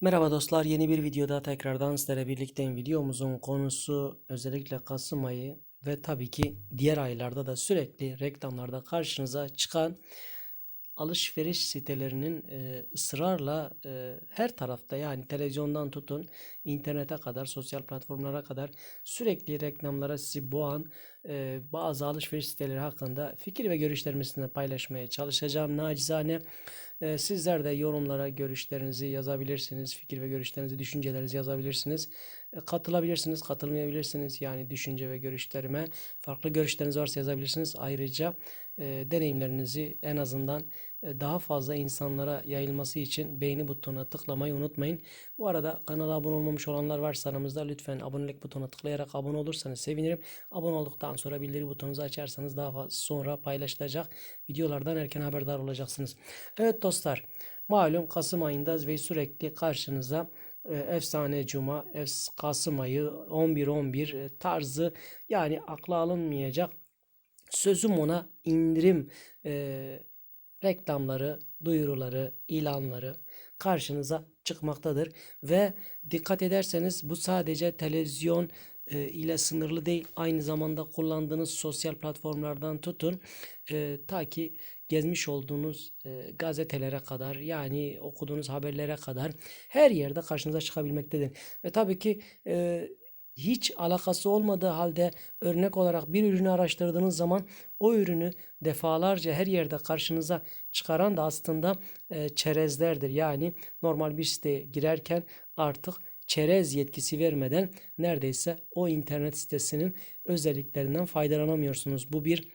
Merhaba dostlar, yeni bir videoda tekrardan sizlerle birlikteyim. Videomuzun konusu özellikle Kasım ayı ve tabii ki diğer aylarda da sürekli reklamlarda karşınıza çıkan alışveriş sitelerinin e, ısrarla e, her tarafta yani televizyondan tutun internete kadar, sosyal platformlara kadar sürekli reklamlara sizi boğan e, bazı alışveriş siteleri hakkında fikir ve görüşlerimi paylaşmaya çalışacağım. Nacizane e, sizler de yorumlara görüşlerinizi yazabilirsiniz. Fikir ve görüşlerinizi, düşüncelerinizi yazabilirsiniz. E, katılabilirsiniz, katılmayabilirsiniz. Yani düşünce ve görüşlerime farklı görüşleriniz varsa yazabilirsiniz. Ayrıca e, deneyimlerinizi en azından daha fazla insanlara yayılması için beğeni butonuna tıklamayı unutmayın. Bu arada kanala abone olmamış olanlar varsa aramızda lütfen abonelik butonuna tıklayarak abone olursanız sevinirim. Abone olduktan sonra bildiri butonunuzu açarsanız daha fazla sonra paylaşılacak videolardan erken haberdar olacaksınız. Evet dostlar malum Kasım ayındayız ve sürekli karşınıza e, efsane cuma, efs Kasım ayı 11-11 e, tarzı yani akla alınmayacak sözüm ona indirim e, reklamları, duyuruları, ilanları karşınıza çıkmaktadır. Ve dikkat ederseniz bu sadece televizyon e, ile sınırlı değil. Aynı zamanda kullandığınız sosyal platformlardan tutun e, ta ki gezmiş olduğunuz e, gazetelere kadar yani okuduğunuz haberlere kadar her yerde karşınıza çıkabilmektedir. Ve tabii ki e, hiç alakası olmadığı halde örnek olarak bir ürünü araştırdığınız zaman o ürünü defalarca her yerde karşınıza çıkaran da aslında e, çerezlerdir. Yani normal bir siteye girerken artık çerez yetkisi vermeden neredeyse o internet sitesinin özelliklerinden faydalanamıyorsunuz. Bu bir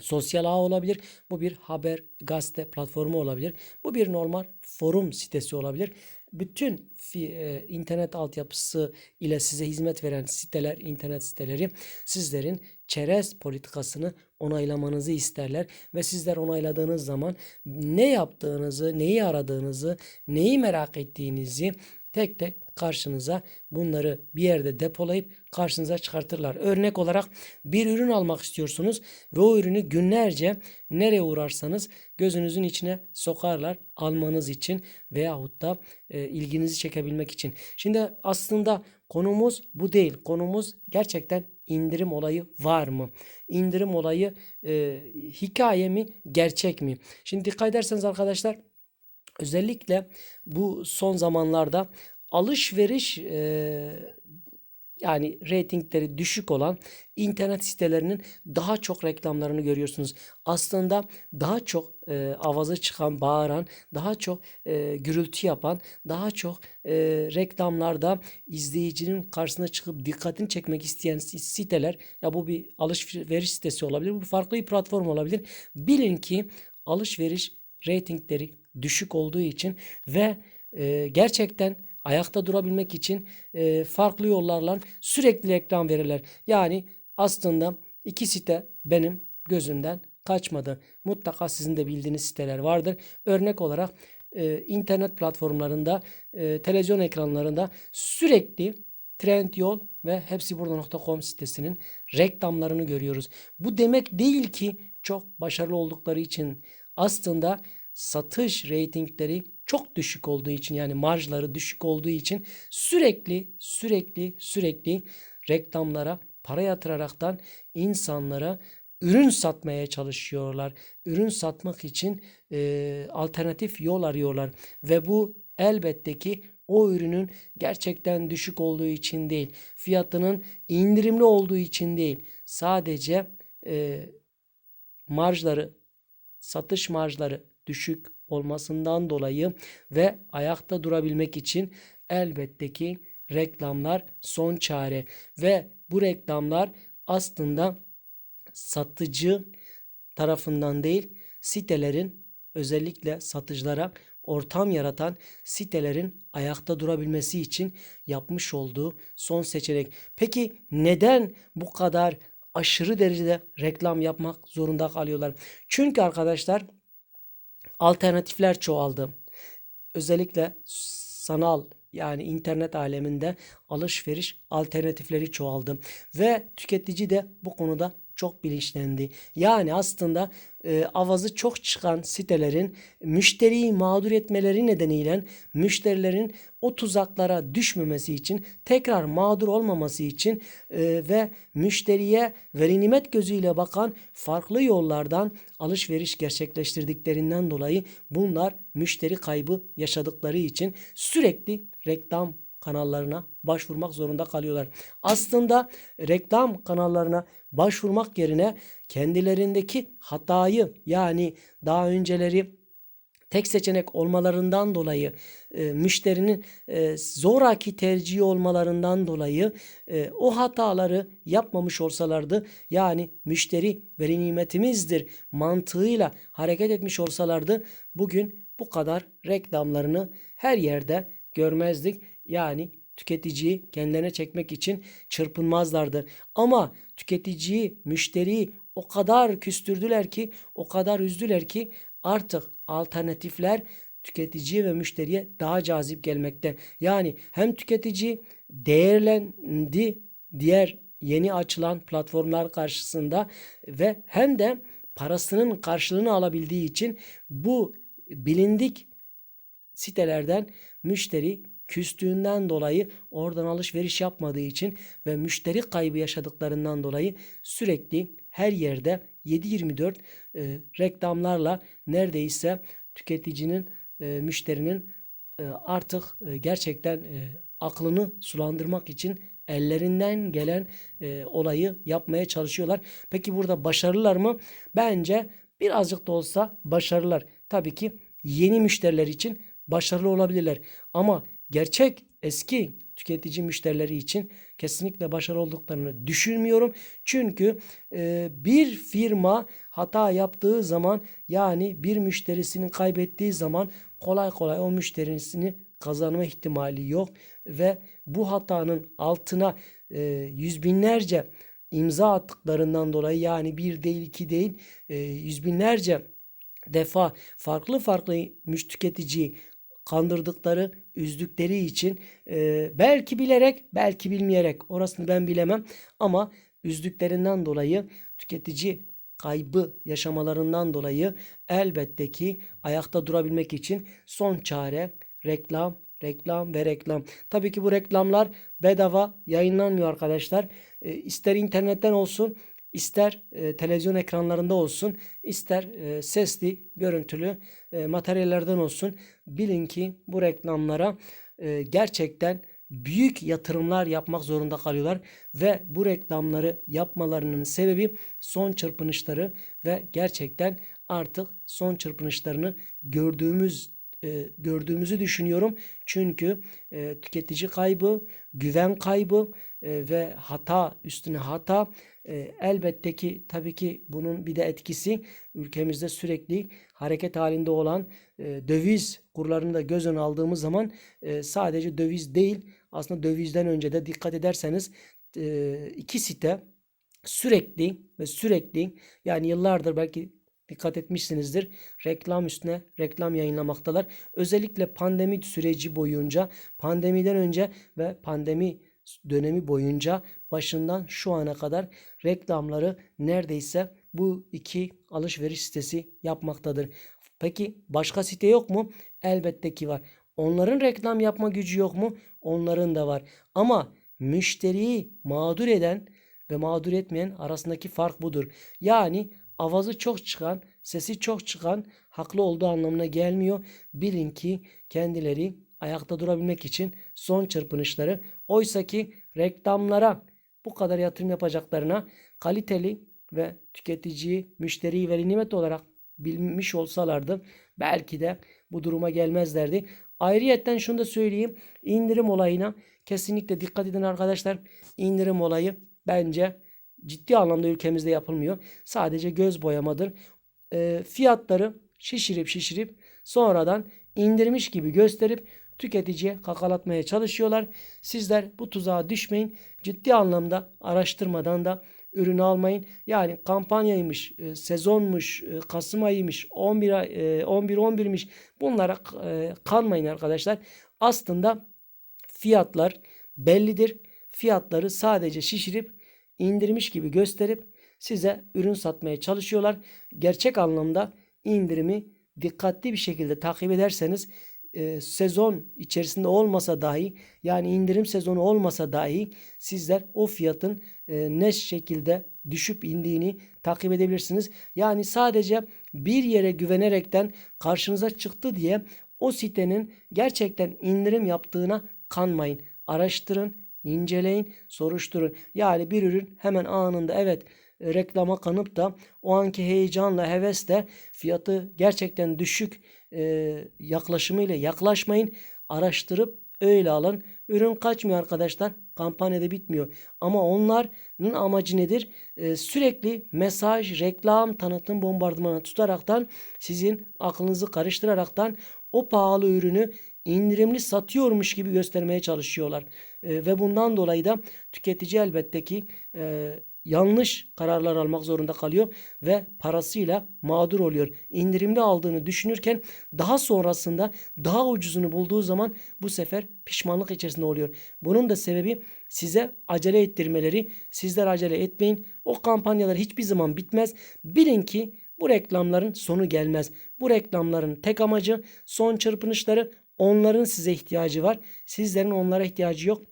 sosyal ağ olabilir. Bu bir haber, gazete platformu olabilir. Bu bir normal forum sitesi olabilir bütün fi, e, internet altyapısı ile size hizmet veren siteler, internet siteleri sizlerin çerez politikasını onaylamanızı isterler ve sizler onayladığınız zaman ne yaptığınızı, neyi aradığınızı, neyi merak ettiğinizi tek tek karşınıza bunları bir yerde depolayıp karşınıza çıkartırlar. Örnek olarak bir ürün almak istiyorsunuz ve o ürünü günlerce nereye uğrarsanız gözünüzün içine sokarlar almanız için veyahut da e, ilginizi çekebilmek için. Şimdi aslında konumuz bu değil. Konumuz gerçekten indirim olayı var mı? İndirim olayı e, hikaye mi, gerçek mi? Şimdi dikkat ederseniz arkadaşlar özellikle bu son zamanlarda alışveriş e, yani reytingleri düşük olan internet sitelerinin daha çok reklamlarını görüyorsunuz. Aslında daha çok e, avazı çıkan, bağıran, daha çok e, gürültü yapan, daha çok e, reklamlarda izleyicinin karşısına çıkıp dikkatini çekmek isteyen siteler ya bu bir alışveriş sitesi olabilir, bu farklı bir platform olabilir. Bilin ki alışveriş reytingleri düşük olduğu için ve e, gerçekten ayakta durabilmek için e, farklı yollarla sürekli reklam verirler. Yani aslında iki site benim gözümden kaçmadı. Mutlaka sizin de bildiğiniz siteler vardır. Örnek olarak e, internet platformlarında, e, televizyon ekranlarında sürekli Trendyol ve hepsiburada.com sitesinin reklamlarını görüyoruz. Bu demek değil ki çok başarılı oldukları için aslında satış reytingleri çok düşük olduğu için yani marjları düşük olduğu için sürekli sürekli sürekli reklamlara para yatıraraktan insanlara ürün satmaya çalışıyorlar. Ürün satmak için e, alternatif yol arıyorlar ve bu elbette ki o ürünün gerçekten düşük olduğu için değil, fiyatının indirimli olduğu için değil, sadece e, marjları, satış marjları düşük olmasından dolayı ve ayakta durabilmek için elbette ki reklamlar son çare ve bu reklamlar aslında satıcı tarafından değil sitelerin özellikle satıcılara ortam yaratan sitelerin ayakta durabilmesi için yapmış olduğu son seçenek. Peki neden bu kadar aşırı derecede reklam yapmak zorunda kalıyorlar? Çünkü arkadaşlar alternatifler çoğaldı. Özellikle sanal yani internet aleminde alışveriş alternatifleri çoğaldı ve tüketici de bu konuda çok bilinçlendi. Yani aslında e, avazı çok çıkan sitelerin müşteriyi mağdur etmeleri nedeniyle müşterilerin o tuzaklara düşmemesi için tekrar mağdur olmaması için e, ve müşteriye veli nimet gözüyle bakan farklı yollardan alışveriş gerçekleştirdiklerinden dolayı bunlar müşteri kaybı yaşadıkları için sürekli reklam kanallarına başvurmak zorunda kalıyorlar. Aslında reklam kanallarına başvurmak yerine kendilerindeki hatayı yani daha önceleri tek seçenek olmalarından dolayı e, müşterinin e, zoraki tercihi olmalarından dolayı e, o hataları yapmamış olsalardı yani müşteri veri nimetimizdir mantığıyla hareket etmiş olsalardı bugün bu kadar reklamlarını her yerde görmezdik. Yani tüketiciyi kendilerine çekmek için çırpınmazlardı. Ama tüketiciyi, müşteriyi o kadar küstürdüler ki, o kadar üzdüler ki artık alternatifler tüketiciye ve müşteriye daha cazip gelmekte. Yani hem tüketici değerlendi diğer yeni açılan platformlar karşısında ve hem de parasının karşılığını alabildiği için bu bilindik sitelerden müşteri küstüğünden dolayı oradan alışveriş yapmadığı için ve müşteri kaybı yaşadıklarından dolayı sürekli her yerde 7-24 e, reklamlarla neredeyse tüketicinin, e, müşterinin e, artık e, gerçekten e, aklını sulandırmak için ellerinden gelen e, olayı yapmaya çalışıyorlar. Peki burada başarılılar mı? Bence birazcık da olsa başarılılar. Tabii ki yeni müşteriler için başarılı olabilirler. Ama gerçek eski tüketici müşterileri için kesinlikle başarılı olduklarını düşünmüyorum. Çünkü e, bir firma hata yaptığı zaman yani bir müşterisini kaybettiği zaman kolay kolay o müşterisini kazanma ihtimali yok ve bu hatanın altına e, yüz binlerce imza attıklarından dolayı yani bir değil iki değil e, yüz binlerce defa farklı farklı müş tüketiciyi kandırdıkları, üzdükleri için e, belki bilerek, belki bilmeyerek orasını ben bilemem ama üzdüklerinden dolayı tüketici kaybı yaşamalarından dolayı elbette ki ayakta durabilmek için son çare reklam, reklam ve reklam. Tabii ki bu reklamlar bedava yayınlanmıyor arkadaşlar. E, ister internetten olsun, ister e, televizyon ekranlarında olsun, ister e, sesli, görüntülü e, materyallerden olsun. Bilin ki bu reklamlara e, gerçekten büyük yatırımlar yapmak zorunda kalıyorlar ve bu reklamları yapmalarının sebebi son çırpınışları ve gerçekten artık son çırpınışlarını gördüğümüz e, gördüğümüzü düşünüyorum. Çünkü e, tüketici kaybı, güven kaybı e, ve hata üstüne hata e, elbette ki tabii ki bunun bir de etkisi ülkemizde sürekli hareket halinde olan e, döviz kurlarını da göz önüne aldığımız zaman e, sadece döviz değil aslında dövizden önce de dikkat ederseniz e, iki site sürekli ve sürekli yani yıllardır belki dikkat etmişsinizdir. Reklam üstüne reklam yayınlamaktalar. Özellikle pandemi süreci boyunca, pandemiden önce ve pandemi dönemi boyunca başından şu ana kadar reklamları neredeyse bu iki alışveriş sitesi yapmaktadır. Peki başka site yok mu? Elbette ki var. Onların reklam yapma gücü yok mu? Onların da var. Ama müşteriyi mağdur eden ve mağdur etmeyen arasındaki fark budur. Yani avazı çok çıkan, sesi çok çıkan haklı olduğu anlamına gelmiyor. Bilin ki kendileri ayakta durabilmek için son çırpınışları oysa ki reklamlara bu kadar yatırım yapacaklarına kaliteli ve tüketiciyi, müşteriyi veli nimet olarak bilmiş olsalardı belki de bu duruma gelmezlerdi. Ayrıyetten şunu da söyleyeyim. indirim olayına kesinlikle dikkat edin arkadaşlar. İndirim olayı bence ciddi anlamda ülkemizde yapılmıyor. Sadece göz boyamadır. E, fiyatları şişirip şişirip sonradan indirmiş gibi gösterip tüketiciye kakalatmaya çalışıyorlar. Sizler bu tuzağa düşmeyin. Ciddi anlamda araştırmadan da ürünü almayın. Yani kampanyaymış, e, sezonmuş, e, Kasım ayıymış, 11 ay, e, 11 11'miş. Bunlara e, kanmayın arkadaşlar. Aslında fiyatlar bellidir. Fiyatları sadece şişirip indirmiş gibi gösterip size ürün satmaya çalışıyorlar. Gerçek anlamda indirimi dikkatli bir şekilde takip ederseniz e, sezon içerisinde olmasa dahi yani indirim sezonu olmasa dahi sizler o fiyatın e, ne şekilde düşüp indiğini takip edebilirsiniz. Yani sadece bir yere güvenerekten karşınıza çıktı diye o sitenin gerçekten indirim yaptığına kanmayın. Araştırın, inceleyin, soruşturun. Yani bir ürün hemen anında evet reklama kanıp da o anki heyecanla, hevesle fiyatı gerçekten düşük e, yaklaşımıyla yaklaşmayın. Araştırıp öyle alın. Ürün kaçmıyor arkadaşlar. Kampanyada bitmiyor. Ama onların amacı nedir? Ee, sürekli mesaj, reklam, tanıtım bombardımanı tutaraktan sizin aklınızı karıştıraraktan o pahalı ürünü indirimli satıyormuş gibi göstermeye çalışıyorlar. Ee, ve bundan dolayı da tüketici elbette ki e, yanlış kararlar almak zorunda kalıyor ve parasıyla mağdur oluyor. İndirimli aldığını düşünürken daha sonrasında daha ucuzunu bulduğu zaman bu sefer pişmanlık içerisinde oluyor. Bunun da sebebi size acele ettirmeleri. Sizler acele etmeyin. O kampanyalar hiçbir zaman bitmez. Bilin ki bu reklamların sonu gelmez. Bu reklamların tek amacı son çırpınışları onların size ihtiyacı var. Sizlerin onlara ihtiyacı yok.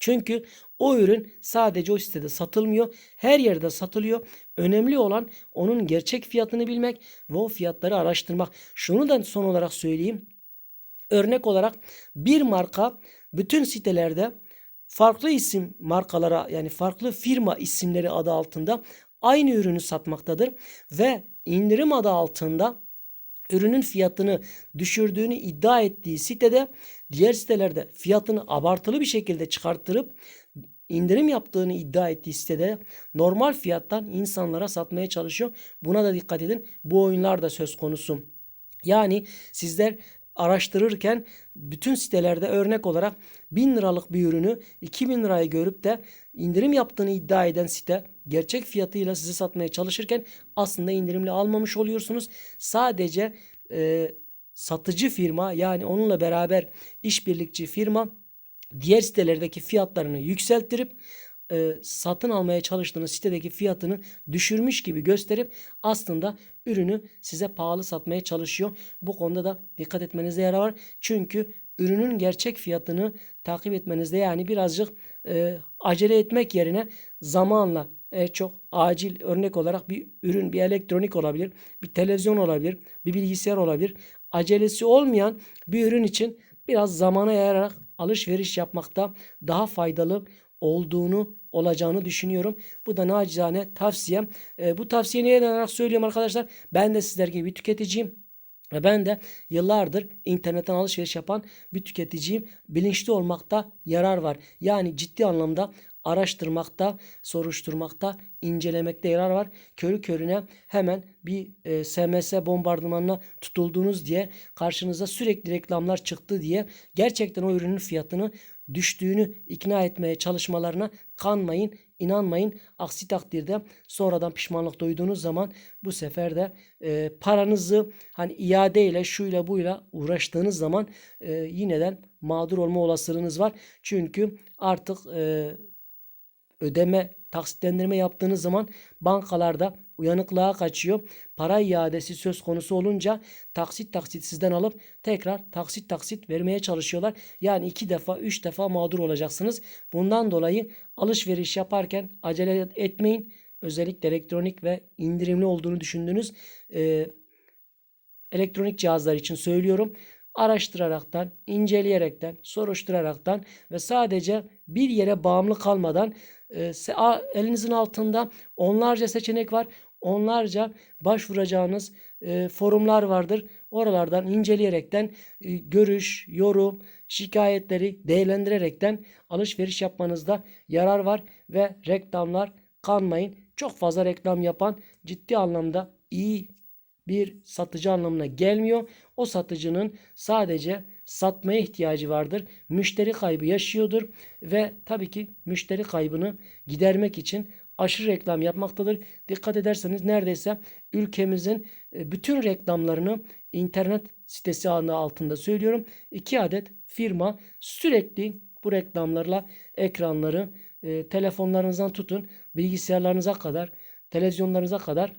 Çünkü o ürün sadece o sitede satılmıyor. Her yerde satılıyor. Önemli olan onun gerçek fiyatını bilmek ve o fiyatları araştırmak. Şunu da son olarak söyleyeyim. Örnek olarak bir marka bütün sitelerde farklı isim markalara yani farklı firma isimleri adı altında aynı ürünü satmaktadır ve indirim adı altında ürünün fiyatını düşürdüğünü iddia ettiği sitede diğer sitelerde fiyatını abartılı bir şekilde çıkarttırıp indirim yaptığını iddia ettiği sitede normal fiyattan insanlara satmaya çalışıyor. Buna da dikkat edin. Bu oyunlar da söz konusu. Yani sizler araştırırken bütün sitelerde örnek olarak 1000 liralık bir ürünü 2000 liraya görüp de indirim yaptığını iddia eden site gerçek fiyatıyla size satmaya çalışırken aslında indirimli almamış oluyorsunuz. Sadece e, satıcı firma yani onunla beraber işbirlikçi firma diğer sitelerdeki fiyatlarını yükselttirip e, satın almaya çalıştığınız sitedeki fiyatını düşürmüş gibi gösterip aslında ürünü size pahalı satmaya çalışıyor. Bu konuda da dikkat etmenize yarar var. Çünkü ürünün gerçek fiyatını takip etmenizde yani birazcık e, acele etmek yerine zamanla e, çok acil örnek olarak bir ürün, bir elektronik olabilir, bir televizyon olabilir, bir bilgisayar olabilir. Acelesi olmayan bir ürün için biraz zamana yayarak alışveriş yapmakta daha faydalı olduğunu olacağını düşünüyorum. Bu da nacizane tavsiyem. E, bu tavsiyeyi neye dayanarak söylüyorum arkadaşlar? Ben de sizler gibi bir tüketiciyim. Ve ben de yıllardır internetten alışveriş yapan bir tüketiciyim. Bilinçli olmakta yarar var. Yani ciddi anlamda araştırmakta, soruşturmakta, incelemekte yarar var. Körü körüne hemen bir e, SMS bombardımanına tutulduğunuz diye karşınıza sürekli reklamlar çıktı diye gerçekten o ürünün fiyatını düştüğünü ikna etmeye çalışmalarına kanmayın, inanmayın. Aksi takdirde sonradan pişmanlık duyduğunuz zaman bu sefer de e, paranızı hani iade ile şuyla buyla uğraştığınız zaman e, yineden mağdur olma olasılığınız var. Çünkü artık e, ödeme, taksitlendirme yaptığınız zaman bankalarda uyanıklığa kaçıyor. Para iadesi söz konusu olunca taksit taksit sizden alıp tekrar taksit taksit vermeye çalışıyorlar. Yani iki defa, üç defa mağdur olacaksınız. Bundan dolayı alışveriş yaparken acele etmeyin. Özellikle elektronik ve indirimli olduğunu düşündüğünüz e, elektronik cihazlar için söylüyorum araştıraraktan, inceleyerekten, soruşturaraktan ve sadece bir yere bağımlı kalmadan e, elinizin altında onlarca seçenek var. Onlarca başvuracağınız e, forumlar vardır. Oralardan inceleyerekten e, görüş, yorum, şikayetleri değerlendirerekten alışveriş yapmanızda yarar var ve reklamlar kanmayın. Çok fazla reklam yapan ciddi anlamda iyi bir satıcı anlamına gelmiyor. O satıcının sadece satmaya ihtiyacı vardır. Müşteri kaybı yaşıyordur ve tabii ki müşteri kaybını gidermek için aşırı reklam yapmaktadır. Dikkat ederseniz neredeyse ülkemizin e, bütün reklamlarını internet sitesi adı altında söylüyorum. İki adet firma sürekli bu reklamlarla ekranları e, telefonlarınızdan tutun bilgisayarlarınıza kadar televizyonlarınıza kadar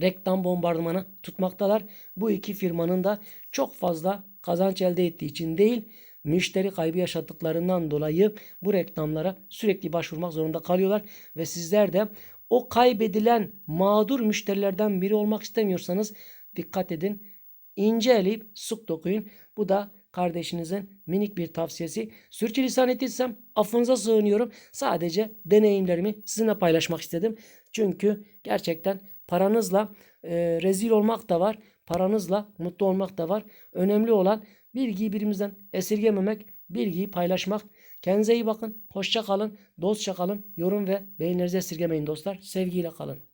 reklam bombardımanı tutmaktalar. Bu iki firmanın da çok fazla kazanç elde ettiği için değil, müşteri kaybı yaşadıklarından dolayı bu reklamlara sürekli başvurmak zorunda kalıyorlar ve sizler de o kaybedilen mağdur müşterilerden biri olmak istemiyorsanız dikkat edin. İnce eleyip sık dokuyun. Bu da kardeşinizin minik bir tavsiyesi. Sürçülisan ettiysem affınıza sığınıyorum. Sadece deneyimlerimi sizinle paylaşmak istedim. Çünkü gerçekten paranızla e, rezil olmak da var. Paranızla mutlu olmak da var. Önemli olan bilgiyi birimizden esirgememek, bilgiyi paylaşmak. Kendinize iyi bakın. Hoşça kalın. Dostça kalın. Yorum ve beğenilerinizi esirgemeyin dostlar. Sevgiyle kalın.